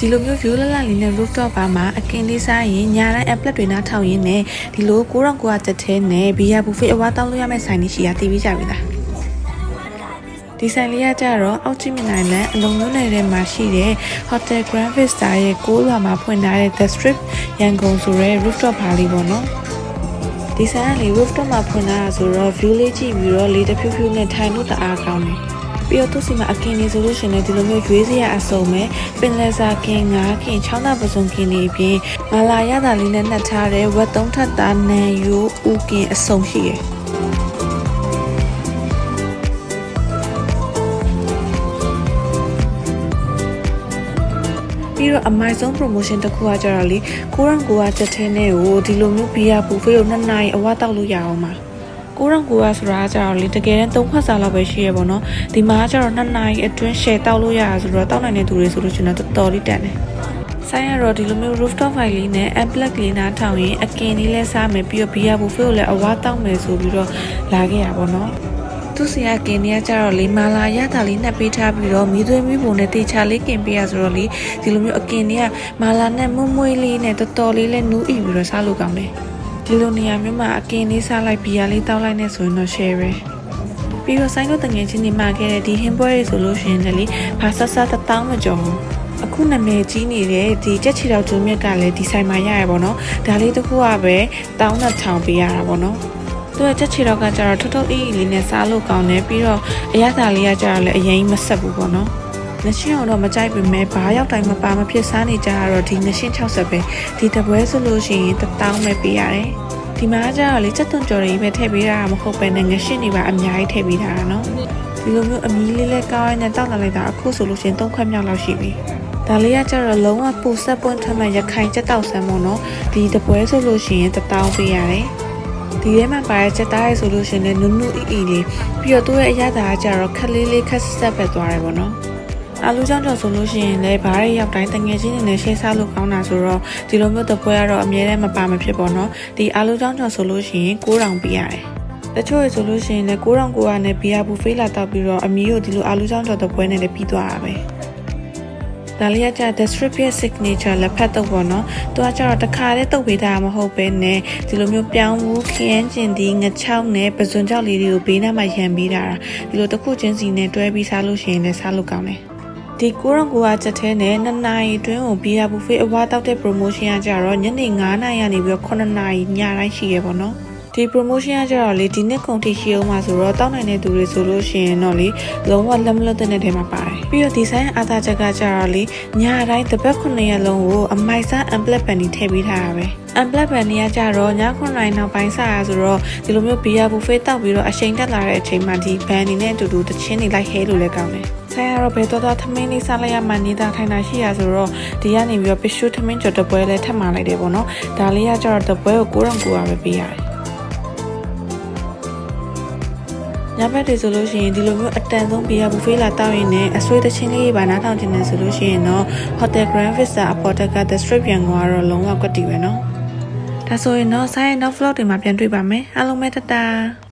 ဒီလိုမျိုး view လလလေးနဲ့ rooftop bar မှာအကင်လေးစားရင်ညာတိုင်း applet တွေနားထောင်ရင်းနဲ့ဒီလို9900တက်သေးနဲ့ဘီယာဘူဖေးအဝါတောင်းလို့ရမယ့်ဆိုင်လေးရှိရတည်ပြီးကြပြီလားဒီဆိုင်လေးကကြတော့အောက်ကြည့်မြင်နိုင်တဲ့အလုံးလုံးနယ်ထဲမှာရှိတဲ့ Hotel Grand Vista ရဲ့ကိုးလွာမှာဖွင့်ထားတဲ့ The Strip ရန်ကုန်ဆိုတဲ့ rooftop bar လေးပေါ့နော်ဒီဆိုင်ကလေ rooftop မှာဖွင့်ထားတာဆိုတော့ view လေးကြည့်ပြီးတော့လေတစ်ဖြူဖြူနဲ့ထိုင်လို့တအားကောင်းတယ် ပြီးတော့သူစီမှာအကင်နေဆိုလို့ရှရင်လည်းဒီလိုမျိုးရွေးစရာအစုံပဲပင်လယ်စာကင်ငါးကင်ချောင်းသားပစုံကင်နေအပြင်မလာရတာလေးနဲ့နှက်ထားတဲ့ဝက်သုံးထပ်သားနန်ယိုးဦးကင်အစုံရှိရယ်ပြီးတော့အမိုက်ဆုံး promotion တစ်ခုကကြတော့လေကိုရန်ကိုကချက်ထဲနဲ့ကိုဒီလိုမျိုးဘီယာဘူဖေးကိုနှစ်နာရီအဝတောက်လို့ရအောင်ပါ ကိုရန်ကိုကဆိုတာကကြတော့လေတကယ်တမ်းသုံးခွက်စာလောက်ပဲရှိရပေါ့နော်ဒီမှာကကြတော့နှစ်နာရီအတွင်း share တောက်လို့ရတာဆိုတော့တောက်နိုင်တဲ့သူတွေဆိုလို့ရှိရင်တော့တော်တော်လေးတန်တယ်ဆိုင်ရတော့ဒီလိုမျိုး rooftop file လေးနဲ့ amplet လေးနားထောင်ရင်အကင်လေးလဲစားမယ်ပြီးတော့ဘီယာဘူဖေးကိုလည်းအဝတောက်မယ်ဆိုပြီးတော့လာခဲ့ရပါတော့သူစီကကင်နေရကြတော့လေမာလာရတာလေးနှက်ပေးထားပြီးတော့မိသွေးမိပုံနဲ့တေချာလေးကင်ပေးရဆိုတော့လေဒီလိုမျိုးအကင်တွေကမာလာနဲ့မွမွေးလေးနဲ့တော်တော်လေးလဲနူးအီပြီးတော့စားလို့ကောင်းတယ် ဒီလိုနေရာမျိုးမှာအကင်လေးစားလိုက်ဘီယာလေးတောက်လိုက်နေဆိုရင်တော့ share ပဲပြီးတော့ဆိုင်တို့တငယ်ချင်းတွေမှာခဲ့တဲ့ဒီဟင်းပွဲတွေဆိုလို့ရှိရင်လည်းဘာဆက်ဆက်တစ်တောင်းမကျော်ဘူးအခုနာမည်ကြီးနေတဲ့ဒီကြက်ချီတော်ကျုံမြက်ကလည်းဒီဆိုင်မှာရရပါတော့ဒါလေးတစ်ခုကပဲတောင်းတဲ့ထောင်ပေးရတာပေါ့နော်သူကချက်ချီတော့ကကြတော့ထွတ်ထွတ်အေးအေးလေးနဲ့စားလို့ကောင်းတယ်ပြီးတော့အရသာလေးကကြတော့လည်းအရင်မဆက်ဘူးပေါ့နော် ငရှင်းအောင်တော့မကြိုက်ပေမဲ့ဘာရောက်တိုင်းမပါမဖြစ်စားနေကြရတော့ဒီငရှင်း60ပဲဒီတပွဲဆိုလို့ရှိရင်1000ပဲပေးရတယ်ဒီမှာကျတော့လေချက်သွန်ကြော်တွေပဲထည့်ပေးတာမဟုတ်ပဲနဲ့ငရှင်းတွေပါအများကြီးထည့်ပေးတာနော်ဒီလိုမျိုးအမီလေးလေးကောင်းရင်းနဲ့တောက်လာလိုက်တာအခုဆိုလို့ရှိရင်3ခွက်မြောက်လောက်ရှိပြီဒါလေးကကျတော့လုံးဝပူဆက်ပွင့်ထွက်မဲ့ရခိုင်ချက်တောက်ဆန်းမို့နော်ဒီတပွဲဆိုလို့ရှိရင်1000ပေးရတယ်ဒီထဲမှာပါတဲ့ချက်သားရဲဆိုလို့ရှိရင်လည်းနုနုအီအီလေးပြီးတော့သူ့ရဲ့အရသာကကျတော့ခက်လေးလေးခက်ဆက်ပဲသွားတယ်ပေါ့နော် အာလူကြောင့်ကြောင့်ဆိုလို့ရှိရင်လည်းဘားရရောက်တိုင်းတငယ်ချင်းတွေနဲ့ရှေ့စားလို့ကောင်းတာဆိုတော့ဒီလိုမျိုးတပွဲကတော့အမြဲတမ်းမပါမဖြစ်ပေါ့နော်ဒီအာလူကြောင့်ကြောင့်ဆိုလို့ရှိရင်9000ပေးရတယ်တချို့ရဆိုလို့ရှိရင်လည်း9000ကိုကနဲ့ဘီယာဘူဖေးလာတောက်ပြီးတော့အမီးကိုဒီလိုအာလူကြောင့်ကြောင့်တပွဲနဲ့လည်းပြီးသွားတာပဲဒါလေးကကြ the strip ရဲ့ signature လက်ဖက်တော့ပေါ့နော်။သူကကြတော့တစ်ခါတည်းတုပ်ပေးတာမဟုတ်ပဲနဲ့ဒီလိုမျိုးပြောင်းဘူးခရမ်းကျင်ဒီငချောက်နဲ့ပဇွန်ကြောက်လေးတွေကိုဘေးနားမှာရံပေးတာ။ဒီလိုတစ်ခုချင်းစီနဲ့တွဲပြီးစားလို့ရှိရင်လည်းစားလို့ကောင်းတယ်။ ဒီကိုရံကိုကချက်ထဲနဲ့2နာရီအတွင်းကိုဘီယာဘူဖေးအဝါတောက်တဲ့ promotion ကကြတော့ညနေ9နာရီကနေပြီးတော့9နာရီညတိုင်းရှိရပေါ့နော်။ဒီ promotion ကကြတော့လေဒီနှစ်ကုန်ထိရှိအောင်မှာဆိုတော့တောက်နိုင်တဲ့သူတွေဆိုလို့ရှိရင်တော့လေလုံးဝလက်မလွတ်တဲ့ထဲမှာပါတယ်ပြီးတော့ဒီဆိုင်အားသာချက်ကကြတော့လေညတိုင်းတစ်ပတ်9ရက်လုံးကိုအမိုက်စား amplet pan ထည့်ပေးထားတာပဲ amplet pan ကကြတော့ည9နိုင်နောက်ပိုင်းစားရဆိုတော့ဒီလိုမျိုးဘီယာဘူဖေးတောက်ပြီးတော့အချိန်တက်လာတဲ့အချိန်မှာဒီ ban နေနဲ့အတူတူတချင်းနေလိုက်ဟဲလို့လည်းကောင်းတယ် ဆိုင်ကတော့ဘယ်တော့တော့သမင်းလေးစားလိုက်ရမှနေတာထိုင်တာရှိရဆိုတော့ဒီကနေပြီးတော့ပရှုသမင်းကျော်တပွဲလဲထပ်มาလိုက်တယ်ပေါ့နော်ဒါလေးကကြတော့တပွဲကို900ကိုပဲပေးရတယ်ညဘက်တွေဆိုလို့ရှိရင်ဒီလိုမျိုးအတန်ဆုံးဘီယာဘူဖေးလာတောက်ရင်လည်းအဆွေးတချင်းလေးပါနားထောင်ခြင်းနဲ့ဆိုလို့ရှိရင်တော့ Hotel Grand Vista အပေါ်တက်က The Strip ပြန်ကတော့လုံးဝကွက်တီပဲเนาะဒါဆိုရင်တော့ဆိုင်ရဲ့ နောက် vlog တွေမှာပြန်တွေ့ပါမယ်အားလုံးပဲတတာ